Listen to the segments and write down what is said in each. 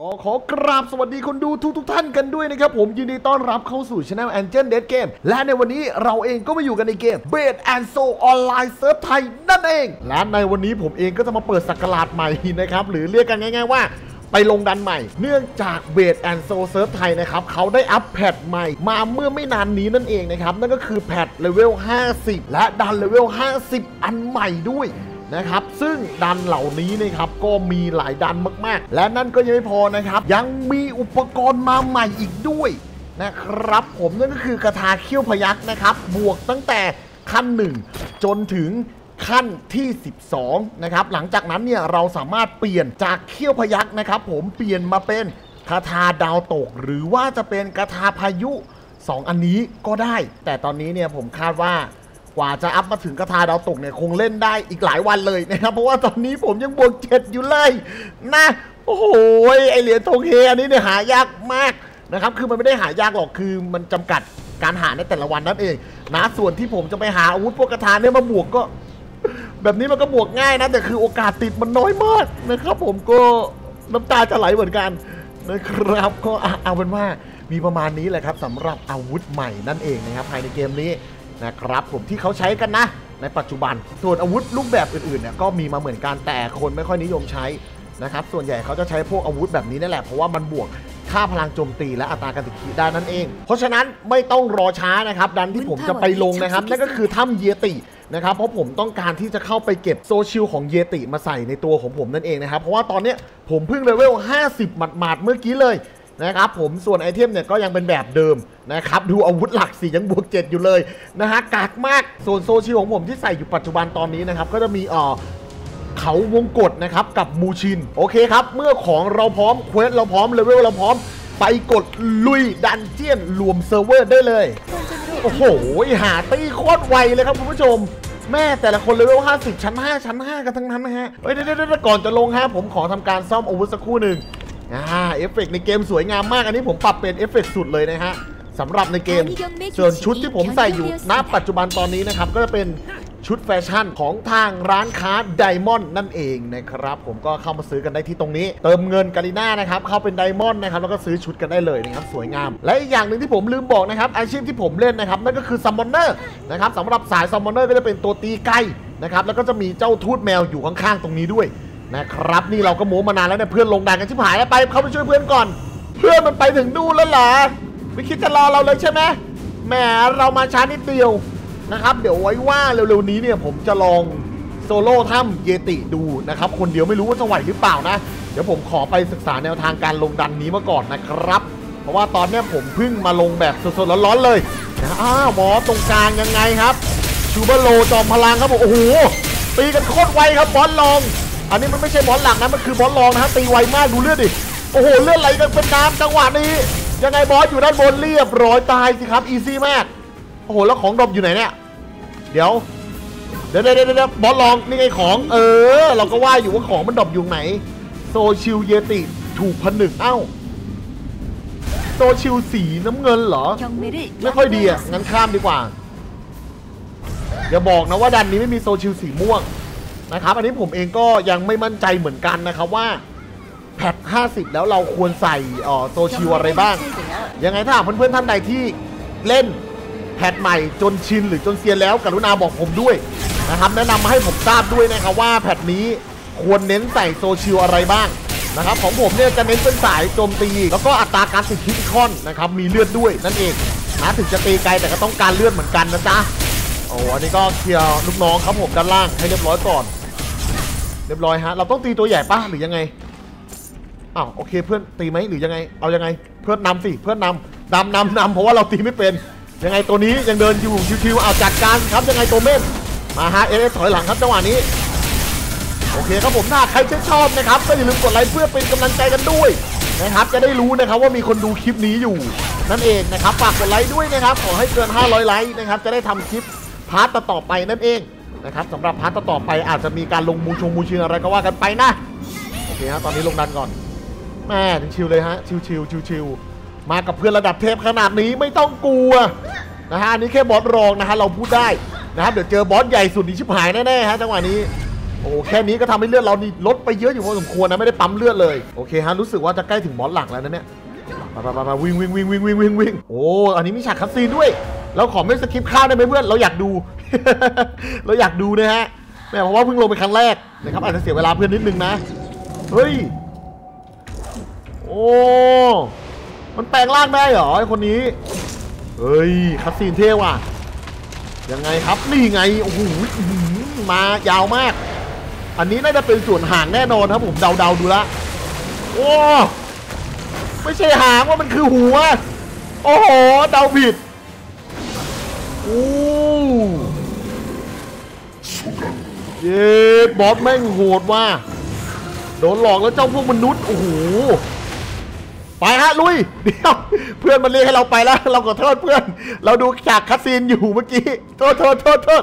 ก็ขอกราบสวัสดีคนดูทุกทุกๆท่านกันด้วยนะครับ ผมยินดีต้อนรับเข้าสู่ช anel Angel Dead Game และในวันนี้เราเองก็มาอยู่กันในเกม b e d and Soul Online Serve ไทยนั่นเอง และในวันนี้ผมเองก็จะมาเปิดสักราชใหม่นะครับ หรือเรียกกันง่ายๆว่าไปลงดันใหม่ เนื่องจากเบดแอนโซเซิร์ฟไทยนะครับเขาได้อัปแพทใหม่ มาเมื่อไม่นานนี้นั่นเองนะครับ นั่นก็คือแพทเลเวล 50 และดันเลเวล 50 อันใหม่ด้วย นะครับ ซึ่งดันเหล่านี้นะครับก็มีหลายดันมากๆ และนั่นก็ยังไม่พอนะครับ ยังมีอุปกรณ์มาใหม่อีกด้วยนะครับ ผมนั่นก็คือกระทาเขี้ยวพยักนะครับ บวกตั้งแต่ขั้น 1 จนถึงขั้นที่ 12 นะครับ หลังจากนั้นเนี่ยเราสามารถเปลี่ยนจากเขี้ยวพยักนะครับ ผมเปลี่ยนมาเป็นคาถาดาวตก หรือว่าจะเป็นกระทาพายุ 2 อันนี้ก็ได้ แต่ตอนนี้เนี่ยผมคาดว่า กว่าจะอัพมาถึงกระทาดาวตกเนี่ยคงเล่นได้อีกหลายวันเลยนะครับ เพราะว่าตอนนี้ผมยังบวกเจ็ดอยู่เลยนะ โอ้โหไอเหรียญทองเฮอันนี้เนี่ยหายากมากนะครับ คือมันไม่ได้หายากหรอกคือมันจำกัดการหาในแต่ละวันนั่นเองนะส่วนที่ผมจะไปหาอาวุธพวกกระทาเนี่ยมาบวกก็ แบบนี้มันก็บวกง่ายนะแต่คือโอกาสติดมันน้อยมากนะครับ ผมก็น้ำตาจะไหลเหมือนกันนะครับก็เอาเป็นว่ามีประมาณนี้แหละครับสำหรับอาวุธใหม่นั่นเองนะครับภายในเกมนี้ นะครับผมที่เขาใช้กันนะ ในปัจจุบัน ส่วนอาวุธรูปแบบอื่นๆเนี่ยก็มีมาเหมือนกันแต่คนไม่ค่อยนิยมใช้นะครับส่วนใหญ่เขาจะใช้พวกอาวุธแบบนี้นั่นแหละเพราะว่ามันบวกค่าพลังโจมตีและอัตราการติดขีได้นั่นเอง เพราะฉะนั้นไม่ต้องรอช้านะครับ ดันที่ผมจะไปลงนะครับ นั่นก็คือถ้ำเยตินะครับ เพราะผมต้องการที่จะเข้าไปเก็บโซเชียลของเยติมาใส่ในตัวของผมนั่นเองนะครับ เพราะว่าตอนเนี้ยผมเพิ่งเลเวล 50 หมาดๆเมื่อกี้เลย นะครับผมส่วนไอเทมเนี่ยก็ยังเป็นแบบเดิมนะครับดูอาวุธหลักสียังบวก7อยู่เลยนะฮะกากมากส่วนโซเชียลของผมที่ใส่อยู่ปัจจุบันตอนนี้นะครับก็จะมีเอ่อเขาวงกฏนะครับกับมูชินโอเคครับ เมื่อของเราพร้อมเควสเราพร้อมเลเวลเราพร้อม ไปกดลุยดันเจียนรวมเซิร์ฟเวอร์ได้เลย โอ้โห หาตีโคตรไวเลยครับคุณผู้ชม แม่แต่ละคนเลเวล50 ชั้น 5 ชั้น 5 กันทั้งนั้นนะฮะเฮ้ยเดี๋ยวเดี๋ยวก่อนจะลงฮะผมขอทำการซ่อมอาวุธสักครู่หนึ่ง อ่าเอฟเฟกต์ในเกมสวยงามมาก อันนี้ผมปรับเป็นเอฟเฟกต์สุดเลยนะฮะสำหรับในเกม ส่วนชุดที่ผมใส่อยู่ณปัจจุบันตอนนี้นะครับ ก็จะเป็นชุดแฟชั่นของทางร้านค้าไดมอนด์นั่นเองนะครับ ผมก็เข้ามาซื้อกันได้ที่ตรงนี้ เติมเงินกาลิน่านะครับ เข้าเป็นไดมอนด์นะครับ แล้วก็ซื้อชุดกันได้เลยนะครับ สวยงาม และอีกอย่างหนึ่งที่ผมลืมบอกนะครับ อาชีพที่ผมเล่นนะครับ นั่นก็คือซัมมอนเนอร์นะครับสำหรับสายซัมมอนเนอร์ก็จะเป็นตัวตีไก่นะครับแล้วก็จะมีเจ้าทูตแมวอยู่ข้างๆตรงนี้ด้วย นะครับ นี่เราก็โม้มานานแล้วเนี่ยเพื่อนลงดันกันชิบหายแล้วไปเขาไปช่วยเพื่อนก่อน เพื่อนมันไปถึงนู่นแล้วเหรอไม่คิดจะรอเราเลยใช่ไหมแหมเรามาช้านิดเดียวนะครับ เดี๋ยวไว้ว่าเร็วๆนี้เนี่ยผมจะลองโซโล่ถ้ำเยติดูนะครับ คนเดียวไม่รู้ว่าจะไหวหรือเปล่านะ เดี๋ยวผมขอไปศึกษาแนวทางการลงดันนี้มาก่อนนะครับ เพราะว่าตอนนี้ผมเพิ่งมาลงแบบสดๆร้อนๆเลยนะอ้าวหมอตรงกลางยังไงครับชูเบอร์โลจอมพลังครับผมโอ้โหตีกันโคตรไวครับบอลลอง อันนี้มันไม่ใช่บอลหลักนะมันคือบอลลองนะฮะตีไวมากดูเลือดดิโอ้โหเลือดไหลกันเป็นน้ำจังหวะนี้ ยังไงบอสอยู่ด้านบนเรียบร้อยตายสิครับอีซี่มากโอ้โหแล้วของดรอปอยู่ไหนเนี่ยเดี๋ยวเดี๋ยวเดี๋ยวเดี๋ยวบอสลองนี่ไงของเออ เราก็ว่าอยู่ว่าของมันดรอปอยู่ไหนโซชิลเยติถูกผนึกเอ้าโซชิลสีน้ำเงินเหรอ ไม่ค่อยดีอะงั้นข้ามดีกว่าอย่าบอกนะว่าดันนี้ไม่มีโซชิลสีม่วง นะครับ อันนี้ผมเองก็ยังไม่มั่นใจเหมือนกันนะครับว่าแพท 50 แล้วเราควรใส่เอ่อโซชิลอะไรบ้าง ยังไงถ้าหากเพื่อนๆท่านใดที่เล่นแพทใหม่จนชินหรือจนเซียนแล้วกรุณาบอกผมด้วยนะครับแนะนำมาให้ผมทราบด้วยนะครับว่าแพทนี้ควรเน้นใส่โซชิลอะไรบ้างนะครับของผมเนี่ยจะเน้นเป็นสายโจมตี แล้วก็อัตราการติดคิดคอนนะครับมีเลือดด้วยนั่นเองนะถึงจะตีไกลแต่ก็ต้องการเลือดเหมือนกันนะจ๊ะโอ้อันนี้ก็เคลียร์ลูกน้องครับผมด้านล่างให้เรียบร้อยก่อน เรียบร้อยฮะ เราต้องตีตัวใหญ่ปะหรือยังไงอ้าวโอเคเพื่อนตีไหมหรือยังไง เอายังไง เพื่อนนำสิ เพื่อนนำนำนำนำเพราะว่าเราตีไม่เป็น ยังไงตัวนี้ยังเดินอยู่ชิวๆเอาจัดการครับยังไงตัวเม่นมาฮะเอเอสถอยหลังครับจังหวะนี้โอเคครับผมถ้าใครชื่นชอบนะครับก็อย่าลืมกดไลค์เพื่อเป็นกำลังใจกันด้วยนะครับ จะได้รู้นะครับว่ามีคนดูคลิปนี้อยู่ นั่นเองนะครับฝากกดไลค์ด้วยนะครับขอให้เกิน 500 ไลค์นะครับจะได้ทำคลิปพาร์ตต่อไปนั่นเอง นะครับสำหรับพาร์ตต่อไปอาจจะมีการลงมูชงมูชิงอะไรก็ว่ากันไปนะ โอเคฮะตอนนี้ลงดันก่อนแม่ถึงชิวเลยฮะชิวชิวชิวชิวมากับเพื่อนระดับเทพขนาดนี้ไม่ต้องกลัวนะฮะอันนี้แค่บอสรองนะฮะเราพูดได้นะครับเดี๋ยวเจอบอสใหญ่สุดนี่ชิบหายแน่ๆฮะจังหวะนี้โอ้แค่นี้ก็ทำให้เลือดเรานี่ลดไปเยอะอยู่พอสมควรนะไม่ได้ปั๊มเลือดเลยโอเคฮะรู้สึกว่าจะใกล้ถึงบอสหลักแล้วนะเนี่ยไปไปไปไปวิ่งวิ่งวิ่งวิ่งวิ่งวิ่งวิ่งโอ้อันนี้มีฉากคัสซีนด้วยเราขอไม่สกิปข้าวได้ไหมเพื่อนเราอยากดู เราอยากดูนะฮะแม่เพราะว่าเพิ่งลงไปครั้งแรกนะครับอาจจะเสียเวลาเพื่อนนิดนึงนะ เฮ้ย โอ้ มันแปลงร่างได้เหรอไอคนนี้ เฮ้ยคัสซีนเท่ว่ะ ยังไงครับนี่ไง โอ้โห มายาวมาก อันนี้น่าจะเป็นส่วนหางแน่นอนครับผมเดาๆดูละ โอ้ไม่ใช่หางว่ามันคือหัว โอ้โห เดาผิด โอ้ เย้บอสแม่งโหดว่ะโดนหลอกแล้วเจ้าพวกมนุษย์โอ้โหไปฮะลุยเดี๋ยวเพื่อนมันเรียกให้เราไปแล้ว เราขอโทษเพื่อน เราดูฉากคัสซีนอยู่เมื่อกี้โทษโทษโทษโทษ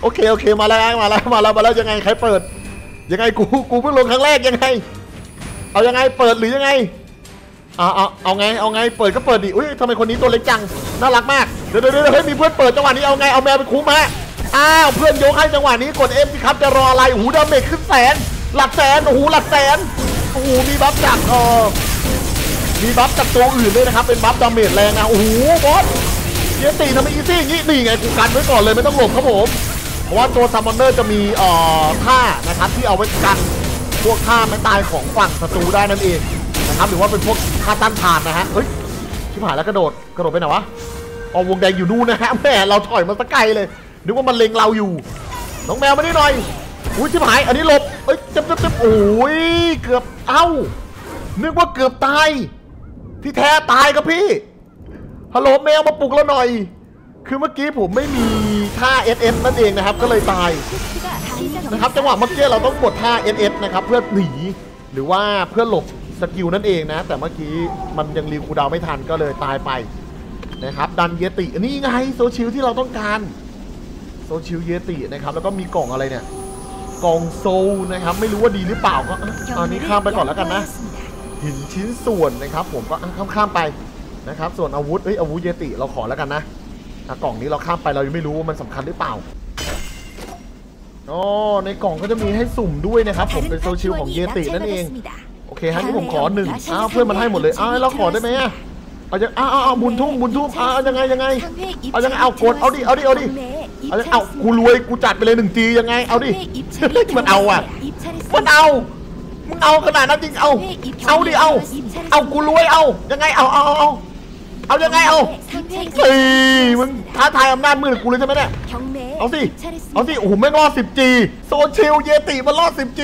โอเคโอเคมาแล้วมาแล้วมาแล้วมาแล้วยังไงใครเปิด ยังไงกูกูเพิ่งลงครั้งแรกยังไง เอายังไงเปิดหรือยังไงเอาเอาเอาไงเอาไงเปิดก็เปิดดิอุ้ยทำไมคนนี้ตัวเล็กจังน่ารักมากเดี๋ยวเดี๋ยวเดี๋ยวเฮ้ยมีเพื่อนเปิดจังหวะนี้เอาไงเอาแมวไปคุ้มฮะ อ้าวเพื่อนโยกให้จังหวะนี้กดเอฟสิครับจะรออะไรโอ้โหดาเมจขึ้นแสน หลักแสนโอ้โหหลักแสนโอ้โหมีบัฟจากเออมีบัฟจากตัวอื่นด้วยนะครับ เป็นบัฟดาเมจแรงนะโอ้โหบอสเยตีทำไมอีซี่อย่างนี้นี่ไงกูกันไว้ก่อนเลยไม่ต้องหลบครับผมเพราะว่าตัวซัมมอนเนอร์จะมีเอ่อท่านะครับที่เอาไว้กันพวกท่าไม่ตายของฝั่งศัตรูได้นั่นเองนะครับหรือว่าเป็นพวกท่าต้านทานนะฮะเฮ้ยชิบหายแล้วกระโดดกระโดดไปไหนวะเอาวงแดงอยู่นู่นนะฮะแม่เราถอยมาสักไกลเลย นึกว่ามันเล็งเราอยู่ น้องแมวมานี่หน่อย อุ้ยชิบหาย อันนี้หลบเอ้ยจ็บจ็บจ็บโอ้ยเกือบ เอ้า นึกว่าเกือบตาย ที่แท้ตายครับพี่ ฮัลโหลแมวมาปลุกเราหน่อย คือเมื่อกี้ผมไม่มีท่า SS นั่นเองนะครับ ก็เลยตาย นะครับจังหวะเมื่อกี้เราต้องกดท่า SS นะครับเพื่อหนี หรือว่าเพื่อหลบสกิลนั่นเองนะ แต่เมื่อกี้มันยังรีคูดาวไม่ทันก็เลยตายไปนะครับดันเยตินี่ไงโซชิลที่เราต้องการ โซชิลเยตินะครับแล้วก็มีกล่องอะไรเนี่ยกล่องโซลนะครับไม่รู้ว่าดีหรือเปล่าก็อะเอานี้ข้ามไปก่อนแล้วกันนะหินชิ้นส่วนนะครับ ผมก็ข้ามข้ามๆไปนะครับ ส่วนอาวุธเอ้ยอาวุธเยติเราขอแล้วกันนะอะกล่องนี้เราข้ามไปเรายังไม่รู้ว่ามันสำคัญหรือเปล่าอ๋อในกล่องก็จะมีให้สุ่มด้วยนะครับ ผมเป็นโซชิลของเยตินั่นเองโอเคฮะนี่ผมขอหนึ่งอ้าวเพื่อนมันให้หมดเลยอ้าวเราขอได้ไหมอะเอาจะอ้าวอ้าวอ้าวบุญทุ่มบุญทุ่มอ้าวเอายังไงยังไงเอายังไงเอากดเอาดิเอาดิเอาดิ เอายังเอากูรวยกูจัดไปเลยหนึ่งจียังไง เอาดิ มันเอาอะ มันเอา มึงเอาขนาดนั้นจริง เอา เอาดิ เอา เอากูรวยเอา ยังไง เอาเอาเอาเอาเอายังไงเอาเฮ้ยมึงท้าทายอำนาจมือกูเลยใช่ไหมเนี่ย เอาสิ เอาสิ โอ้โหแม่งรอด 10G โซเชียลเยติมันรอด 10G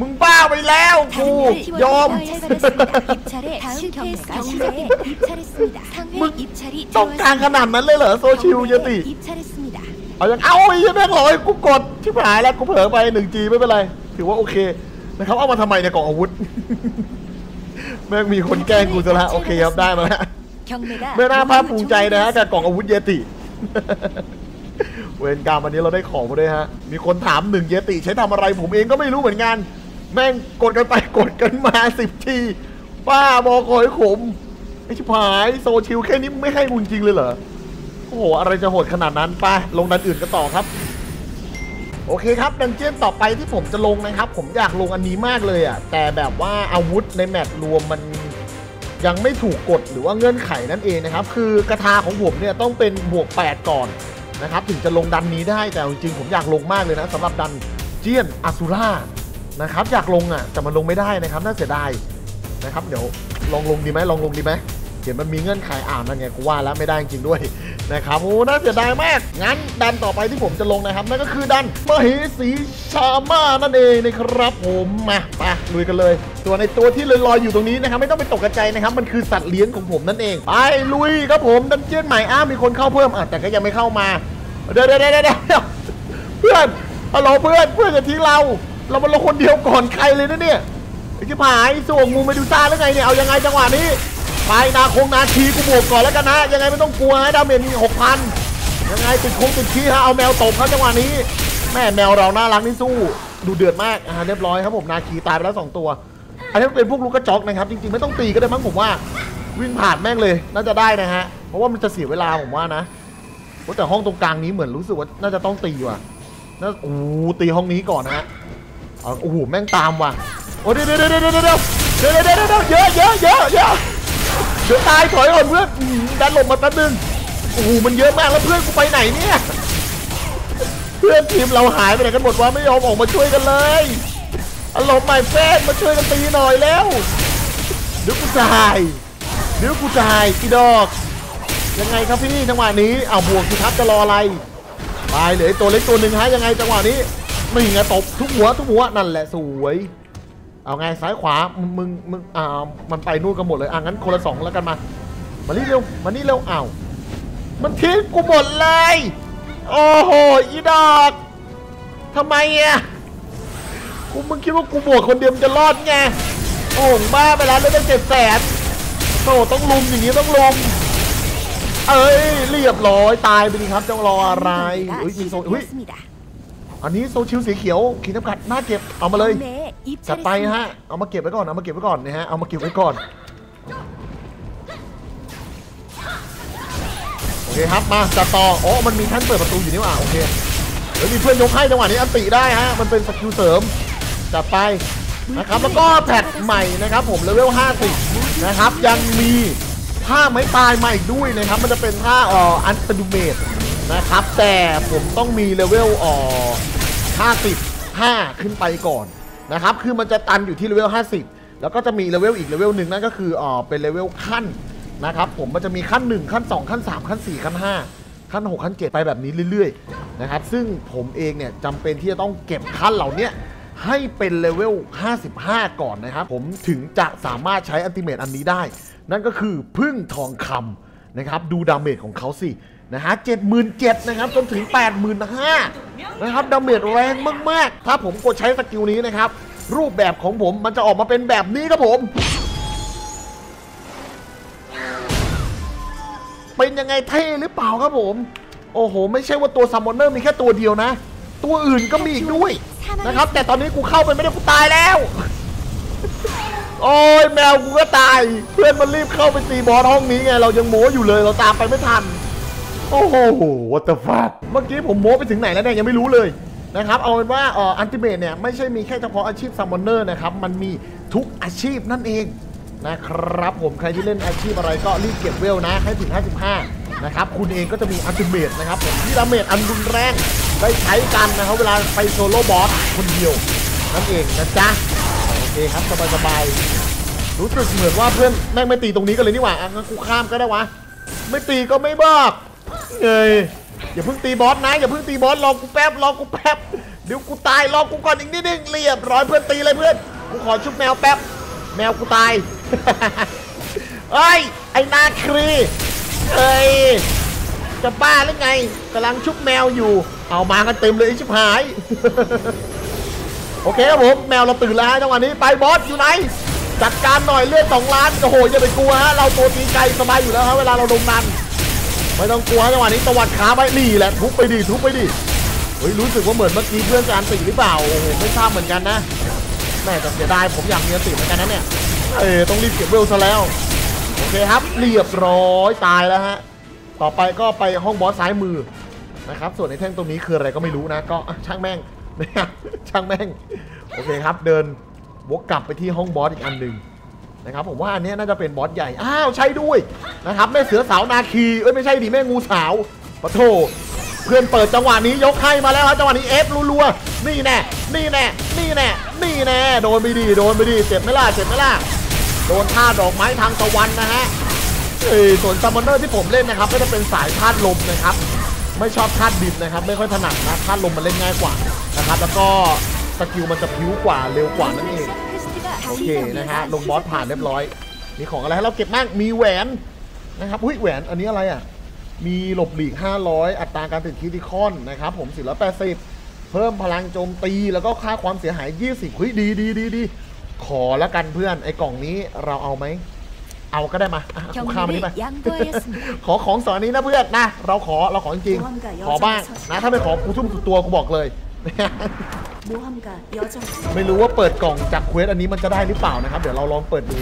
มึงบ้าไปแล้วกูยอม มึงต้องการขนาดนั้นเลยเหรอโซเชียลเยติเอายังเอาไอ้ยังแม่งรอยกูกดชิบหายแล้วกูเผลอไป 1G ไม่เป็นไรถือว่าโอเคนะครับเอามาทำไมเนี่ยกล่องอาวุธแม่งมีคนแกล้งกูซะละโอเคครับได้มาแล้วไม่น่าภาคภูมิใจนะฮะกับกล่องอาวุธเยติ เวรกรรมวันนี้เราได้ของมาด้วยฮะ มีคนถามหนึ่งเยติใช้ทำอะไรผมเองก็ไม่รู้เหมือนกัน แม่งกดกันไปกดกันมาสิบทีป้าบอคอยขมไอชิบหายโซชิลแค่นี้ไม่ให้กูจริงเลยเหรอโอ้โหอะไรจะโหดขนาดนั้นไปลงดันอื่นกันต่อครับ โอเคครับดันเจี้ยนต่อไปที่ผมจะลงนะครับ ผมอยากลงอันนี้มากเลยอะแต่แบบว่าอาวุธในแมตช์รวมมันยังไม่ถูกกฎหรือว่าเงื่อนไขนั่นเองนะครับ คือกระทาของผมเนี่ยต้องเป็นบวก 8 ก่อนนะครับ ถึงจะลงดันนี้ได้แต่จริงๆผมอยากลงมากเลยนะสำหรับดันเจียนอาซูล่า นะครับ อยากลงอะแต่มันลงไม่ได้นะครับ น่าเสียดายนะครับ เดี๋ยวลองลงดีไหมลองลงดีไหมเห็นมันมีเงื่อนไขอ่านนั่นไงกูว่าแล้วไม่ได้จริงด้วยนะครับโอ้น่าเสียดายมาก งั้นดันต่อไปที่ผมจะลงนะครับ นั่นก็คือดันมเหสีชาม่านั่นเองนะครับผมมาไปลุยกันเลย ตัวในตัวที่ลอยๆอยู่ตรงนี้นะครับ ไม่ต้องไปตกใจนะครับ มันคือสัตว์เลี้ยงของผมนั่นเอง ไปลุยครับผมดันเจียนใหม่อ้ามีคนเข้าเพิ่มอะแต่ก็ยังไม่เข้ามาเดี๋ยวเดี๋ยวเดี๋ยวเดี๋ยวเพื่อนฮัลโหลเพื่อนเพื่อนจะทิ้งเรา เรามาลงคนเดียวก่อนใครเลยนะเนี่ยไอ้ชิบหายส่วงงูเมดูซ่าแล้วไงเนี่ยเอายังไงจังหวะนี้ไปนาคงนาทีกูบวกก่อนแล้วกันนะ ยังไงไม่ต้องกลัวให้ดาเมจมีหกพันยังไงติดคงติดขี้ฮะเอาแมวตบครับจังหวะนี้ แม่แมวเราน่ารักนี่สู้ ดูเดือดมากอ่าเรียบร้อยครับผมนาคีตายไปแล้วสองตัว อันนี้เป็นพวกลูกกระจอกนะครับ จริงๆไม่ต้องตีก็ได้มั้งผมว่า วิ่งผ่านแม่งเลยน่าจะได้นะฮะเพราะว่ามันจะเสียเวลาผมว่านะแต่ห้องตรงกลางนี้เหมือนรู้สึกว่าน่าจะต้องตีว่ะนั่นโอ้ตีห้องนี้ก่อนนะฮะ โอ้โหแม่งตามว่ะโอ้เดี๋ยวเดี๋ยวเดี๋ยวเดี๋ยวเดี๋ยเดี๋เดี๋เยอะเยอะเยอะเยอะเดี๋ยวตายถอยก่อนเพื่อนดันหลบมาแป๊บนึงโอ้โหมันเยอะมากแล้วเพื่อนกูไปไหนเนี่ยเพื่อนทีมเราหายไปไหนกันหมดวะไม่ยอมออกมาช่วยกันเลยอารมณ์ใหม่แฟนมาช่วยกันตีหน่อยแล้วเดี๋ยวกูตายเดี๋ยวกูตายกี่ดอกยังไงครับพี่จังหวะนี้เอาบวกสิครับจะรออะไรไปเลยตัวเล็กตัวหนึ่งฮะยังไงจังหวะนี้ นี่ไงตบทุกหัวทุกหัวนั่นแหละสวย เอาไงซ้ายขวา มึงมึงอ่ามันไปนู่นกันหมดเลยอะงั้นคนละสองแล้วกันมา มานี่เร็วมานี่เร็วอ้าวมันทิ้งกูหมดเลย โอ้โหอีดอกทำไมอะกูมึงคิดว่ากูบวกคนเดียวจะรอดไงโอ่งบ้าไปแล้วได้เจ็ดแสนโตต้องลุมอย่างนี้ต้องลุมเอ้ยเรียบร้อยตายไปดิครับจะรออะไรเฮ้ยมีโซเฮ้ย อันนี้โซชิลสีเขียวขีดจำกัดหน้าเก็บเอามาเลยจัดไปฮะเอามาเก็บไว้ก่อนเอามาเก็บไว้ก่อนนะฮะเอามาเก็บไว้ก่อนโอเคครับมาจัดต่อโอ้มันมีท่านเปิดประตูอยู่นี่ว่าโอเคเดี๋ยวมีเพื่อนยกให้จังหวะนี้อันติได้ฮะมันเป็นสกิลเสริมจัดไปนะครับแล้วก็แพทใหม่นะครับผมเลเวล50นะครับยังมีท่าไม้ตายใหม่ด้วยนะครับมันจะเป็นท่าอ่ออันตดูเมด นะครับ แต่ผมต้องมีเลเวลอ่อ55 ขึ้นไปก่อนนะครับ คือมันจะตันอยู่ที่เลเวล 50 แล้วก็จะมีเลเวลอีกเลเวลหนึ่งนั่นก็คืออ่อเป็นเลเวลขั้นนะครับผมมันจะมีขั้น 1 ขั้น 2 ขั้น 3 ขั้น 4 ขั้น 5 ขั้น 6 ขั้น 7 ไปแบบนี้เรื่อยๆนะครับซึ่งผมเองเนี่ยจำเป็นที่จะต้องเก็บขั้นเหล่านี้ให้เป็นเลเวล 55 ก่อนนะครับ ผมถึงจะสามารถใช้อันติเมตอันนี้ได้ นั่นก็คือพึ่งทองคำนะครับ ดูดาเมจของเขาสิ นะฮะ77,000นะครับจนถึง85,000นะครับดาเมจแรงมากๆ ถ้าผมกดใช้สกิลนี้นะครับ รูปแบบของผมมันจะออกมาเป็นแบบนี้ครับผม เป็นยังไงเท่หรือเปล่าครับผม โอ้โห ไม่ใช่ว่าตัวซัมมอนเนอร์มีแค่ตัวเดียวนะ ตัวอื่นก็มีอีกด้วยนะครับ แต่ตอนนี้กูเข้าไปไม่ได้กูตายแล้วโอ้ยแมวกูก็ตาย เพื่อนมันรีบเข้าไปตีบอสห้องนี้ไง เรายังโม้อยู่เลยเราตามไปไม่ทัน โอ้โห what the fuck เมื่อกี้ผมโม้ไปถึงไหนแล้วเนี่ยยังไม่รู้เลยนะครับเอาเป็นว่าเอ่ออันติเมตเนี่ยไม่ใช่มีแค่เฉพาะอาชีพซัมมอนเนอร์นะครับมันมีทุกอาชีพนั่นเองนะครับผมใครที่เล่นอาชีพอะไรก็รีบเก็บเวลนะให้ถึง 55 นะครับ คุณเองก็จะมีอันติเมตนะครับผมที่ดาเมจอันรุนแรงได้ใช้กันนะครับเวลาไปโซโล่บอสคนเดียวนั่นเองนะจ๊ะ โอเคครับสบายๆรู้สึกเหมือนว่าเพื่อนแม่งไม่ตีตรงนี้กันเลยนี่หว่าอะงั้นกูข้ามก็ได้วะ ไม่ตีก็ไม่บอก เอ้ยอย่าเพิ่งตีบอสนะอย่าเพิ่งตีบอสรอกูแป๊บรอกูแป๊บเดี๋ยวกูตายรอกูก่อนอีกนิดนึงเรียบร้อยเพื่อนตีเลยเพื่อนกูขอชุบแมวแป๊บแมวกูตายเอ้ยไอ้นาครีเอ้ยจะบ้าหรือไงกำลังชุบแมวอยู่ เอามากันเต็มเลยชิบหาย โอเคครับผมแมวเราตื่นแล้วฮะจังหวะนี้ไปบอสอยู่ไหนจัดการหน่อยเลือดสองล้านโอ้โหอย่าไปกลัวฮะเราตัวตีไกลสบายอยู่แล้วฮะเวลาเราลงนัน ไม่ต้องกลัวฮะจังหวะนี้ตวัดขาไปนี่แหละทุบไปดิทุบไปดิเฮ้ยรู้สึกว่าเหมือนเมื่อกี้เพื่อนจะอันติหรือเปล่าโอ้โหไม่ทราบเหมือนกันนะแม่แต่เสียดายผมอยากมีอันติเหมือนกันนะเนี่ยเออต้องรีบเก็บเวลซะแล้วโอเคครับเรียบร้อยตายแล้วฮะต่อไปก็ไปห้องบอสซ้ายมือนะครับส่วนในแท่งตรงนี้คืออะไรก็ไม่รู้นะก็ช่างแม่งนะครับช่างแม่งโอเคครับเดินวกกลับไปที่ห้องบอสอีกอันหนึ่ง นะครับผมว่าอันนี้น่าจะเป็นบอสใหญ่ อ้าวใช่ด้วยนะครับแม่เสือสาวนาคีเอ้ยไม่ใช่ดิแม่งูสาวปะโถเพื่อนเปิดจังหวะนี้ยกให้มาแล้วครับจังหวะนี้เอฟรัวๆนี่แน่นี่แน่นี่แน่นี่แน่โดนไปดีโดนไปดีเจ็บไหมล่ะเจ็บไหมล่ะโดนท่าดอกไม้ทางตะวันนะฮะเอ้ยส่วนซัมมอนเนอร์ที่ผมเล่นนะครับก็จะเป็นสายธาตุลมนะครับ ไม่ชอบธาตุดินนะครับ ไม่ค่อยถนัดนะธาตุลมมันเล่นง่ายกว่านะครับ แล้วก็สกิลมันจะพิ้วกว่าเร็วกว่านั่นเอง โอเคนะฮะลงบอสผ่านเรียบร้อย มีของอะไรให้เราเก็บบ้างมีแหวนนะครับอุ้ยแหวนอันนี้อะไรอะ มีหลบหลีก 500 อัตราการติดคิติคอนนะครับผมสิละแปดสิบเพิ่มพลังโจมตีแล้วก็ค่าความเสียหาย 20เฮ้ยดีดีดีดีขอละกันเพื่อนไอ้กล่องนี้เราเอาไหมเอาก็ได้มาคุณข้ามันนี้ไปขอของสอนนี้นะเพื่อนนะ เราขอเราขอจริง ขอบ้างนะ ถ้าไม่ขอกูทุ่มสุดตัวกูบอกเลย ไม่รู้ว่าเปิดกล่องจากเควสอันนี้มันจะได้หรือเปล่านะครับ เดี๋ยวเราลองเปิดดู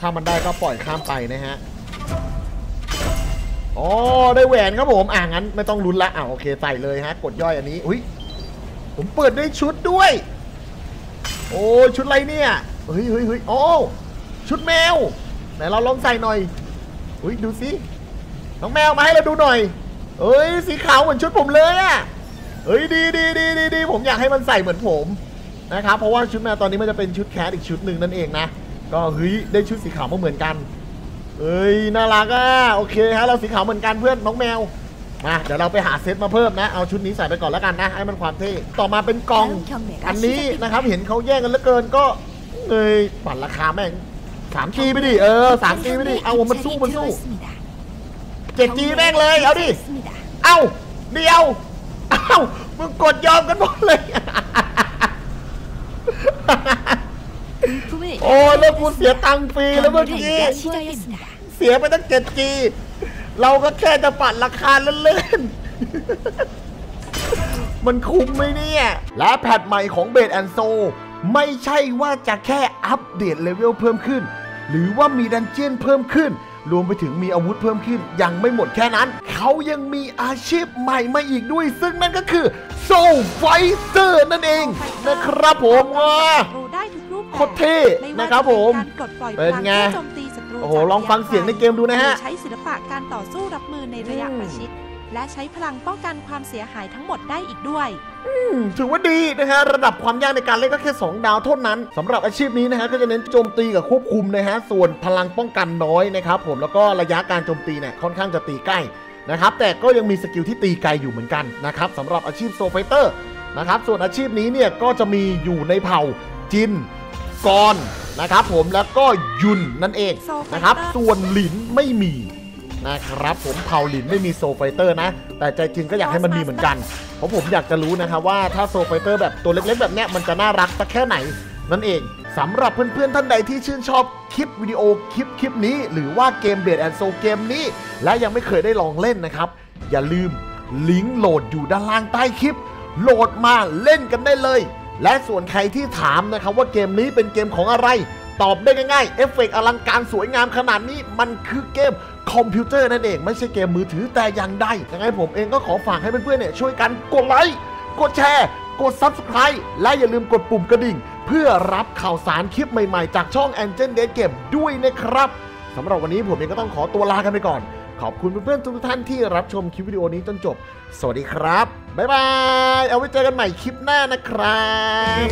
ถ้ามันได้ก็ปล่อยข้ามไปนะฮะอ๋อได้แหวนครับผมอ่างั้นไม่ต้องลุ้นละอ่าโอเคใส่เลยฮะ กดย่อยอันนี้อุ้ยผมเปิดได้ชุดด้วย โอ้ชุดอะไรเนี่ยเฮ้ยเฮ้ยเฮ้ยโอ้ชุดแมวไหนเราลองใส่หน่อยเฮ้ยดูสิน้องแมวมาให้เราดูหน่อยเอ้ยสีขาวเหมือนชุดผมเลยอะ เฮ้ยดีดีดีดีดีผมอยากให้มันใส่เหมือนผมนะครับเพราะว่าชุดแมวตอนนี้มันจะเป็นชุดแคทอีกชุดหนึ่งนั่นเองนะก็เฮ้ยได้ชุดสีขาวมาเหมือนกันเอ้ยน่ารักอะโอเคฮะเราสีขาวเหมือนกันเพื่อนน้องแมวมาเดี๋ยวเราไปหาเซตมาเพิ่มนะเอาชุดนี้ใส่ไปก่อนแล้วกันนะให้มันความเท่ต่อมาเป็นกองอันนี้นะครับเห็นเขาแย่งกันเหลือเกินก็เลยปั่นราคาแม่งสามจีไปดิเออสามจีไปดิเอามันสู้มันสู้เจ็ดจีแม่งเลยเอาดิเอาเดียว อ้าวมึงกดยอมกันหมดเลย โอ้แล้วคุณเสียตังค์ฟรีแล้วเมื่อกี้เสียไปตั้งเจ็ดกีเราก็แค่จะปัดราคาเล่นๆ มันคุ้มไหมเนี่ย และแพทใหม่ของเบดแอนโซ ไม่ใช่ว่าจะแค่อัปเดตเลเวลเพิ่มขึ้น หรือว่ามีดันเจียนเพิ่มขึ้น รวมไปถึงมีอาวุธเพิ่มขึ้นยังไม่หมดแค่นั้น เขายังมีอาชีพใหม่มาอีกด้วย ซึ่งนั่นก็คือโซไฟเตอร์นั่นเองนะครับผมว่ารู้ได้ทุกรูปแบบโคตรเท่ไม่นะครับผมว่าจเป็นการปลดปล่อยพเป็นลังไงเพื่อโจมตีศัตรูโอ้โหจากลองฟังเสียงในเกมดูนะฮะหรือใช้ศิลปะการต่อสู้รับมือในระยะอืมประชิด และใช้พลังป้องกันความเสียหายทั้งหมดได้อีกด้วยอืมถือว่าดีนะฮะ ระดับความยากในการเล่นก็แค่ 2 ดาวเท่านั้นสำหรับอาชีพนี้นะฮะ ก็จะเน้นโจมตีกับควบคุมนะฮะ ส่วนพลังป้องกันน้อยนะครับผมแล้วก็ระยะการโจมตีเนี่ยค่อนข้างจะตีใกล้นะครับแต่ก็ยังมีสกิลที่ตีไกลอยู่เหมือนกันนะครับสำหรับอาชีพโซไฟเตอร์นะครับส่วนอาชีพนี้เนี่ยก็จะมีอยู่ในเผ่าจินกรนะครับผมแล้วก็ยุนนั่นเองโซไฟเตอร์นะครับส่วนหลินไม่มี นะครับผมเผาหลินไม่มีโซไฟเตอร์นะ แต่ใจจริงก็อยากให้มันมีเหมือนกัน เพราะผมอยากจะรู้นะครับว่าถ้าโซไฟเตอร์แบบตัวเล็กๆ แบบเนี้ยมันจะน่ารักสักแค่ไหนนั่นเองสำหรับเพื่อนๆ ท่านใดที่ชื่นชอบคลิปวิดีโอคลิปคลิปนี้ หรือว่าเกมเบดแอนโซเกมนี้ และยังไม่เคยได้ลองเล่นนะครับ อย่าลืมลิงก์โหลดอยู่ด้านล่างใต้คลิป โหลดมาเล่นกันได้เลย และส่วนใครที่ถามนะครับว่าเกมนี้เป็นเกมของอะไร ตอบได้ง่ายๆ เอฟเฟกต์อลังการสวยงามขนาดนี้มันคือเกม คอมพิวเตอร์นั่นเองไม่ใช่เกมมือถือแต่อย่างใดยังไงผมเองก็ขอฝากให้เพื่อนๆเนี่ยช่วยกันกดไลค์กดแชร์ กด Subscribe และอย่าลืมกดปุ่มกระดิ่ง เพื่อรับข่าวสารคลิปใหม่ๆ จากช่อง Angel Dead Game ด้วยนะครับสำหรับวันนี้ผมเองก็ต้องขอตัวลากันไปก่อน ขอบคุณเพื่อนๆทุกท่านที่รับชมคลิปวิดีโอนี้จนจบ สวัสดีครับ บ๊ายบาย เอาไว้เจอกันใหม่คลิปหน้านะครับ